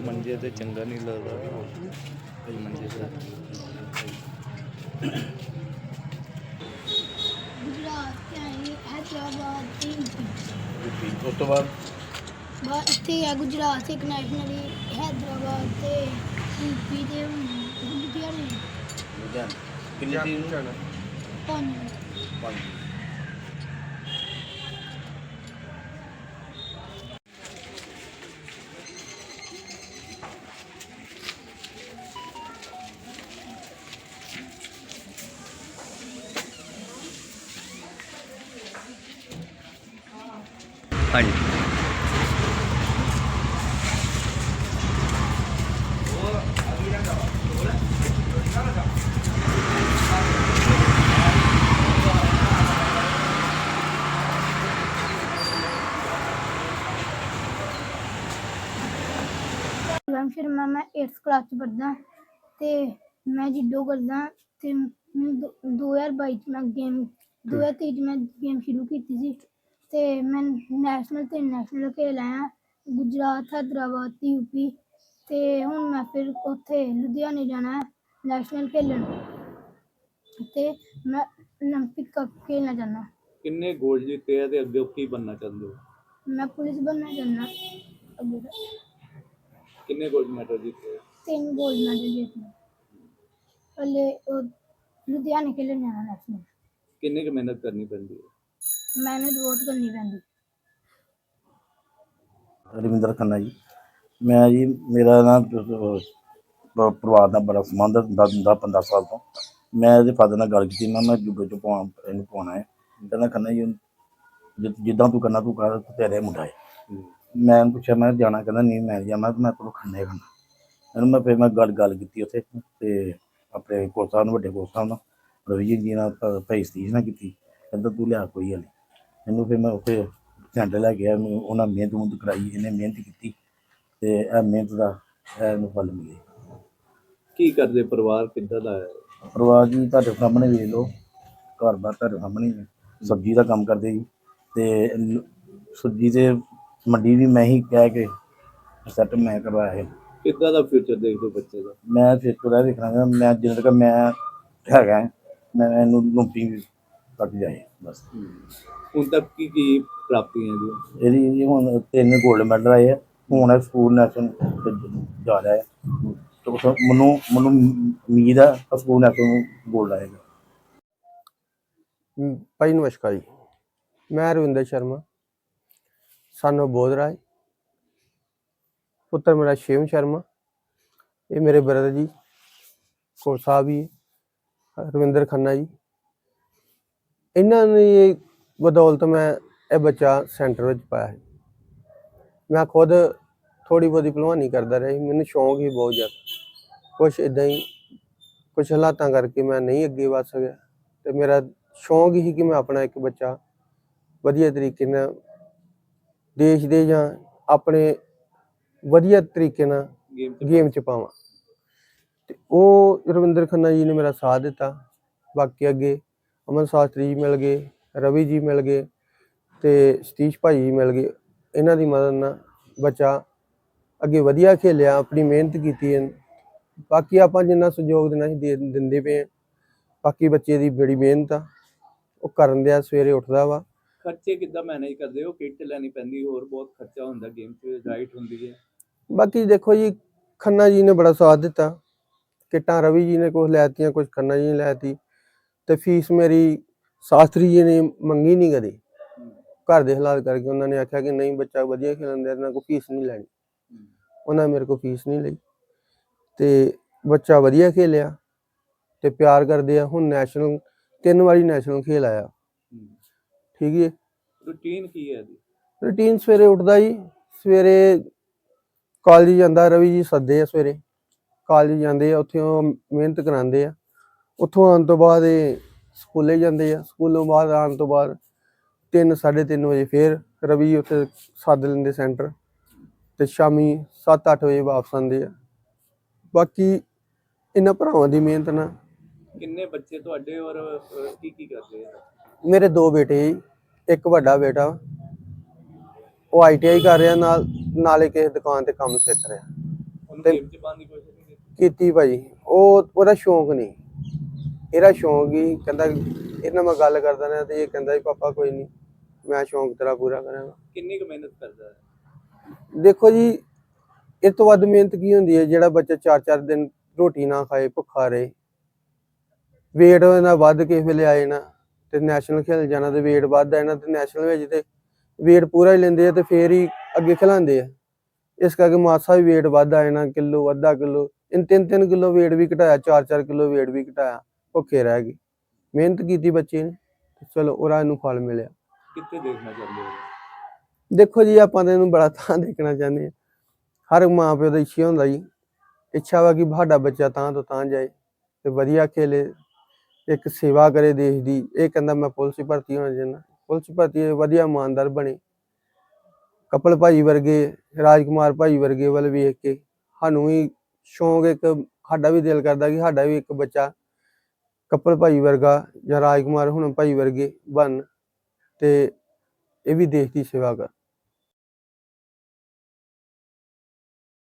ਮੰਜੇ ਤੇ ਚੰਗਾ ਨਹੀਂ ਲੱਗਦਾ। ਭਾਈ ਮੰਜੇ ਤੇ। ਗੁਜਰਾਤ ਤੇ ਆਏ ਹੈਦਰਾਬਾਦ ਤੇ ਯੂਪੀ ਉਸ ਤੋਂ ਬਾਅਦ? ਬਾ ਇੱਥੇ ਆ ਗੁਜਰਾਤ ਇੱਕ ਨੈਸ਼ਨਲੀ ਹੈਦਰਾਬਾਦ ਤੇ ਯੂਪੀ ਦੇ ਲੁਧਿਆਣੇ ਲੁਧਿਆਣਾ। ਕਿੰਨੀ ਤਰੀਕ ਨੂੰ ਪੰਜ ਪੰਜ ਹਾਂਜੀ ਮੈਂ ਸ਼ਰਮਾ ਮੈਂ 8th ਕਲਾਸ ਚ ਪੜ੍ਹਦਾ ਤੇ ਮੈਂ ਜਿੱਡੋ ਕਰਦਾ ਤੇ ਮੈਨੂੰ ਦੋ- 2022 ਚ ਮੈਂ ਗੇਮ 2023 ਚ ਮੈਂ ਗੇਮ ਸ਼ੁਰੂ ਕੀਤੀ ਸੀ ਤੇ ਮੈਂ ਨੈਸ਼ਨਲ ਤੇ ਨੈਸ਼ਨਲ ਖੇਲ ਆਇਆ ਗੁਜਰਾਤ ਹੈਦਰਾਬਾਦ ਤੇ ਯੂਪੀ ਤੇ ਹੁਣ ਮੈਂ ਫਿਰ ਉੱਥੇ ਲੁਧਿਆਣੇ ਜਾਣਾ ਹੈ ਨੈਸ਼ਨਲ ਖੇਲਣ ਤੇ ਮੈਂ 올림픽 ਕੱਪ ਖੇਲਣਾ ਚਾਹੁੰਦਾ ਕਿੰਨੇ ਗੋਲਡ ਜਿੱਤੇ ਆ ਤੇ ਅੱਗੇ ਕੀ ਬਣਨਾ ਚਾਹੁੰਦੇ ਹੋ ਮੈਂ ਪੁਲਿਸ ਬਣਨਾ ਚਾਹੁੰਦਾ ਅੱਗੇ ਦਾ। ਕਿੰਨੇ ਗੋਲਡ ਮੈਡਲ ਜਿੱਤੇ? ਆ? ਤਿੰਨ ਗੋਲਡ ਮੈਡਲ ਜਿੱਤਨੇ ਪਹਿਲੇ ਉਹ ਲੁਧਿਆਣੇ ਖੇਲਣ ਜਾਣਾ ਨੈਸ਼ਨਲ ਕਿੰਨੀ ਕੁ ਮਿਹਨਤ ਕਰਨੀ ਪੈਂਦੀ ਹੈ? ਮਿਹਨਤ ਬਹੁਤ ਕਰਨੀ ਪੈਂਦੀ। ਰਵਿੰਦਰ ਖੰਨਾ ਜੀ ਮੈਂ ਜੀ ਮੇਰਾ ਨਾ ਪ- ਪਰਿਵਾਰ ਨਾਲ ਬੜਾ ਸੰਬੰਧ ਹੁੰਦਾ ਹੁੰਦਾ 15 ਸਾਲ ਤੋਂ। ਮੈਂ ਇਹਦੇ ਫਾਦਰ ਨਾਲ ਗੱਲ ਕੀਤੀ ਮੈਂ ਮੈਂ ਜੁੱਗੇ ਚ ਪਾਉਣ ਇਹਨੂੰ ਪਾਉਣਾ ਹੈ। ਕਹਿੰਦਾ ਖੰਨਾ ਜੀ ਜਿ- ਜਿੱਦਾਂ ਤੂੰ ਕਰਨਾ ਤੂੰ ਕਰ ਤੇਰੇ ਮੁੰਡਾ ਹੈ। ਮੈਂ ਉਹਨੂੰ ਪੁੱਛਿਆ ਮੈਂ ਜਾਣਾ ਕਹਿੰਦਾ ਨਹੀਂ ਮੈਂ ਨਹੀਂ ਜਾਣਾ ਮੈਂ ਕੋਲ ਖੰਨੇ ਖਾਣਾ ਇਹਨੂੰ ਮੈਂ ਫਿਰ ਮੈਂ ਗੱਲ ਗੱਲ ਕੀਤੀ ਉੱਥੇ ਤੇ ਆਪਣੇ ਕੋਚ ਸਾਹਿਬ ਨੂੰ ਵੱਡੇ ਕੋਚ ਸਾਹਿਬ ਨਾਲ ਰਵੀ ਜੀ ਨਾਲ ਭਾਈ ਸਤੀਸ਼ ਨਾਲ ਕੀਤੀ। ਕਹਿੰਦਾ ਤੂੰ ਲਿਆ ਕੋਈ ਨਹੀਂ ਇਹਨੂੰ ਫਿਰ ਮੈਂ ਉੱਥੇ ਸੈਂਟਰ ਲੈ ਗਿਆ ਮੈਨੂੰ ਉਹਨਾਂ ਮਿਹਨਤ ਮੁਹਨਤ ਕਰਾਈ ਇਹਨੇ ਮਿਹਨਤ ਕੀਤੀ ਤੇ ਇਹ ਮਿਹਨਤ ਦਾ ਇਹ ਇਹਨੂੰ ਫਲ ਮਿਲੇ। ਕੀ ਕਰਦੇ? ਪਰਿਵਾਰ ਕਿੱਦਾਂ ਦਾ ਹੈ? ਪਰਿਵਾਰ ਜੀ ਤੁਹਾਡੇ ਸਾਹਮਣੇ ਵੇਖ ਲਓ ਘਰ ਬਾਰ ਤੁਹਾਡੇ ਸਾਹਮਣੇ ਸਬਜ਼ੀ ਦਾ ਕੰਮ ਕਰਦੇ ਜੀ ਤੇ ਸਬਜ਼ੀ ਤੇ ਮੰਡੀ ਵੀ ਮੈਂ ਹੀ ਕਹਿ ਕੇ ਸੈੱਟ ਮੈਂ ਕਰਵਾਇਆ ਹੈ ਕਿੱਦਾਂ ਦਾ ਫਿਊਚਰ ਦੇਖਦੇ ਹੋ ਬੱਚੇ ਦਾ? ਮੈਂ ਫਿਰ ਤੋਂ ਇਹ ਵੇਖਣਾ ਮੈਂ ਜਿੰਨਾ ਤੱਕ ਮੈਂ ਹੈਗਾ ਮੈਂ ਇਹਨੂੰ ਲੁੰਪੀ ਤੱਕ ਜਾਏ ਬਸ। ਹੁਣ ਤੱਕ ਕੀ ਕੀ ਪ੍ਰਾਪਤੀਆਂ ਜੀ ਇਹਦੀ ਹੁਣ ਤਿੰਨ 골ਡ ਮੈਡਲ ਆਏ ਆ ਹੁਣ ਇਹ ਸਕੂਲ ਨੈਸ਼ਨਲ ਜਾ ਰਿਹਾ ਹੈ ਤੇ ਮੈਨੂੰ ਮੈਨੂੰ ਉਮੀਦ ਕਿ ਸਕੂਲ ਨੈਸ਼ਨਲ ਨੂੰ 골ਡ ਆਏਗਾ ਭਾਈ ਨਮਸਕਾਰ ਜੀ। ਮੈਂ ਰਵਿੰਦਰ ਸ਼ਰਮਾ। ਸਾਨੂੰ ਬੋਧ ਰਾਏ ਪੁੱਤਰ ਮੇਰਾ ਸ਼ਿਵਮ ਸ਼ਰਮਾ। ਇਹ ਮੇਰੇ ਬ੍ਰਦਰ ਜੀ ਕੋਲ ਸਾਹਿਬ ਜੀ, ਰਵਿੰਦਰ ਖੰਨਾ ਜੀ। ਇਹਨਾਂ ਨੇ ਬਦੌਲਤ ਮੈਂ ਇਹ ਬੱਚਾ ਸੈਂਟਰ ਵਿੱਚ ਪਾਇਆ ਹੈ। ਮੈਂ ਖੁਦ ਥੋੜੀ ਬਹੁਤੀ ਭਲਵਾਨੀ ਕਰਦਾ ਰਿਹਾ ਸੀ। ਮੈਨੂੰ ਸ਼ੌਂਕ ਹੀ ਬਹੁਤ ਜ਼ਿਆਦਾ। ਕੁਛ ਇਦਾਂ ਹੀ, ਕੁਛ ਹਾਲਾਤਾਂ ਕਰਕੇ ਮੈਂ ਨਹੀਂ ਅੱਗੇ ਵਧ ਸਕਿਆ। ਤੇ ਮੇਰਾ ਸ਼ੌਂਕ ਹੀ ਕਿ ਮੈਂ ਆਪਣਾ ਇੱਕ ਬੱਚਾ ਵਧੀਆ ਤਰੀਕੇ ਨਾਲ ਦੇਸ਼ ਦੇ ਜਾਂ ਆਪਣੇ ਵਧੀਆ ਤਰੀਕੇ ਨਾਲ ਗੇਮ ਚ ਪਾਵਾਂ। ਤੇ ਉਹ ਰਵਿੰਦਰ ਖੰਨਾ ਜੀ ਨੇ ਮੇਰਾ ਸਾਥ ਦਿੱਤਾ। ਬਾਕੀ ਅੱਗੇ ਅਮਨ ਸ਼ਾਸਤਰੀ ਜੀ ਮਿਲ ਗਏ ਰਵੀ ਜੀ ਮਿਲ ਗਏ ਤੇ ਸਤੀਸ਼ ਭਾਈ ਜੀ ਮਿਲ ਗਏ। ਇਹਨਾਂ ਦੀ ਮਦਦ ਨਾਲ ਬੱਚਾ ਅੱਗੇ ਵਧੀਆ ਖੇਲਿਆ ਆਪਣੀ ਮਿਹਨਤ ਕੀਤੀ ਹੈ। ਬਾਕੀ ਆਪਾਂ ਜਿੰਨਾ ਸਹਿਯੋਗ ਦੇਣਾ ਸੀ ਦੇ ਦਿੰਦੇ ਪਏ। ਬਾਕੀ ਬੱਚੇ ਦੀ ਬੜੀ ਮਿਹਨਤ ਆ। ਉਹ ਕਰਨ ਦਿਆ ਸਵੇਰੇ ਉੱਠਦਾ ਵਾ। ਖਰਚੇ ਕਿੱਦਾਂ ਮੈਨੇਜ ਕਰਦੇ? ਹੋ ਕਿੱਟ ਲੈਣੀ ਪੈਂਦੀ, ਹੋਰ ਬਹੁਤ ਖਰਚਾ ਹੁੰਦਾ ਗੇਮ 'ਚ ਰਾਈਟ ਹੁੰਦੀ ਹੈ। ਬਾਕੀ ਦੇਖੋ ਜੀ, ਖੰਨਾ ਜੀ ਨੇ ਬੜਾ ਸਾਥ ਦਿੱਤਾ। ਕਿੱਟਾਂ ਰਵੀ ਜੀ ਨੇ ਕੁਝ ਲੈਤੀਆਂ ਕੁਝ ਖੰਨਾ ਜੀ ਨੇ ਲੈਤੀ। ਤੇ ਫੀਸ ਮੇਰੀ ਸ਼ਾਸਤਰੀ ਜੀ ਨੇ ਮੰਗੀ ਨਹੀਂ ਕਦੇ। ਘਰ ਦੇ ਹਾਲਾਤ ਕਰਕੇ ਉਹਨਾਂ ਨੇ ਆਖਿਆ ਕਿ ਨਹੀਂ, ਬੱਚਾ ਵਧੀਆ ਖੇਲਣ ਦੇ ਇਹਨਾਂ ਕੋਈ ਫੀਸ ਨਹੀਂ ਲੈਣੀ। ਉਹਨਾਂ ਮੇਰੇ ਕੋਲ ਫੀਸ ਨਹੀਂ ਲਈ। ਤੇ ਬੱਚਾ ਵਧੀਆ ਖੇਲਿਆ। ਤੇ ਪਿਆਰ ਕਰਦੇ ਆ। ਹੁਣ ਨੈਸ਼ਨਲ ਤਿੰਨ ਵਾਰੀ ਨੈਸ਼ਨਲ ਖੇਲ ਆਇਆ। ਠੀਕ ਹੈ ਰੂਟੀਨ ਕੀ ਹੈ ਇਹਦੀ? ਰੂਟੀਨ ਸਵੇਰੇ ਉੱਠਦਾ ਜੀ। ਸਵੇਰੇ ਕਾਲਜ ਜਾਂਦਾ ਰਵੀ ਜੀ ਸੱਦੇ ਆ ਸਵੇਰੇ। ਕਾਲਜ ਜਾਂਦੇ ਆ ਉੱਥੇ ਉਹ ਮਿਹਨਤ ਕਰਾਉਂਦੇ ਆ। ਉੱਥੋਂ ਆਉਣ ਤੋਂ ਬਾਅਦ ਇਹ ਸਕੂਲੇ ਜਾਂਦੇ ਆ। ਸਕੂਲੋਂ ਬਾਅਦ ਆਉਣ ਤੋਂ ਬਾਅਦ 3 3:30 ਵਜੇ ਫੇਰ ਰਵੀ ਉੱਥੇ ਸੱਦ ਲੈਂਦੇ ਸੈਂਟਰ ਤੇ ਸ਼ਾਮੀ 7-8 ਵਜੇ ਵਾਪਸ ਆਉਂਦੇ ਆ। ਬਾਕੀ ਇਹਨਾਂ ਭਰਾਵਾਂ ਦੀ ਮਿਹਨਤ ਨਾਲ। ਕਿੰਨੇ ਬੱਚੇ ਤੁਹਾਡੇ ਔਰ ਕੀ ਕੀ ਕਰਦੇ ਆ? ਮੇਰੇ ਦੋ ਬੇਟੇ ਜੀ ਇੱਕ ਵੱਡਾ ਬੇਟਾ। ਉਹ ਆਈਟੀਆਈ ਕਰ ਰਿਹਾ ਨਾਲ ਨਾਲੇ ਕਿਸੇ ਦੁਕਾਨ ਤੇ ਕੰਮ ਸਿੱਖ ਰਿਹਾ। ਤੇ- ਕੀਤੀ? ਭਾਜੀ। ਉਹ ਉਹਦਾ ਸ਼ੌਂਕ ਨਹੀਂ। ਇਹਦਾ ਸ਼ੌਂਕ ਹੀ ਕਹਿੰਦਾ ਇਹਨਾਂ ਮੈਂ ਗੱਲ ਕਰਦਾ ਰਿਹਾ ਤੇ ਇਹ ਕਹਿੰਦਾ ਵੀ ਪਾਪਾ ਕੋਈ ਨਹੀਂ ਮੈਂ ਸ਼ੌਂਕ ਤੇਰਾ ਪੂਰਾ ਕਰਾਂਗਾ। ਕਿੰਨੀ ਕੁ ਮਿਹਨਤ ਕਰਦਾ ਹੈ? ਦੇਖੋ ਜੀ ਇਹ ਤੋਂ ਵੱਧ ਮਿਹਨਤ ਕੀ ਹੁੰਦੀ ਹੈ? ਜਿਹੜਾ ਬੱਚਾ 4-4 ਦਿਨ ਰੋਟੀ ਨਾ ਖਾਏ ਭੁੱਖਾ ਰਹੇ। weight ਉਹਦਾ ਵੱਧ ਕਿਸੇ ਵੇਲੇ ਆਏ ਨਾ ਤੇ ਨੈਸ਼ਨਲ ਖੇਲ ਜਾਣਾ ਤੇ weight ਵੱਧ ਆਏ ਨਾ ਤੇ ਨੈਸ਼ਨਲ ਵਿੱਚ ਤੇ weight ਪੂਰਾ ਹੀ ਲੈਂਦੇ ਆ ਤੇ ਫੇਰ ਹੀ ਅੱਗੇ ਖਿਲਾਉਂਦੇ ਆ। ਇਸ ਕਰਕੇ ਮਾਸਾ ਵੀ weight ਵੱਧ ਆਏ ਨਾ ਕਿਲੋ ਅੱਧਾ ਕਿਲੋ ਇਨ 3-3 ਕਿਲੋ weight ਵੀ ਘਟਾਇਆ 4-4 ਕਿਲੋ weight ਵੀ ਘਟਾਇਆ ਭੁੱਖੇ ਰਹਿ ਗਏ। ਮਿਹਨਤ ਕੀਤੀ ਬੱਚੇ ਨੇ ਚਲੋ ਉਹਦਾ ਇਹਨੂੰ ਫਲ ਮਿਲਿਆ। ਕਿੱਥੇ ਦੇਖਣਾ ਚਾਹੁੰਦੇ ਹੋ? ਦੇਖੋ ਜੀ ਆਪਾਂ ਤਾਂ ਇਹਨੂੰ ਬੜਾ ਤਾਂ ਦੇਖਣਾ ਚਾਹੁੰਦੇ ਹਾਂ। ਹਰ ਮਾਂ ਪਿਓ ਦਾ ਇੱਛਾ ਹੁੰਦਾ ਜੀ। ਇੱਛਾ ਵਾ ਕਿ ਸਾਡਾ ਬੱਚਾ ਤਾਂ ਤੋਂ ਤਾਂ ਜਾਏ ਤੇ ਵਧੀਆ ਖੇਲੇ ਇੱਕ ਸੇਵਾ ਕਰੇ ਦੇਸ਼ ਦੀ। ਇਹ ਕਹਿੰਦਾ ਮੈਂ ਪੁਲਿਸ ਭਰਤੀ ਹੋਣਾ ਚਾਹੁੰਦਾ ਪੁਲਿਸ ਭਰਤੀ ਹੋਏ ਵਧੀਆ ਇਮਾਨਦਾਰ ਬਣੇ। ਕਪਲ ਭਾਈ ਵਰਗੇ, ਰਾਜਕੁਮਾਰ ਭਾਈ ਵਰਗੇ ਵੱਲ ਵੇਖ ਕੇ ਸਾਨੂੰ ਵੀ ਸ਼ੌਂਕ ਇੱਕ, ਸਾਡਾ ਵੀ ਦਿਲ ਕਰਦਾ ਕਿ ਸਾਡਾ ਵੀ ਇੱਕ ਬੱਚਾ ਕਪਲ ਭਾਈ ਵਰਗਾ ਜਾਂ ਰਾਜਕੁਮਾਰ ਹੁਣ ਭਾਈ ਵਰਗੇ ਬਣ ਤੇ ਇਹ ਵੀ ਦੇਸ਼ ਦੀ ਸੇਵਾ ਕਰ।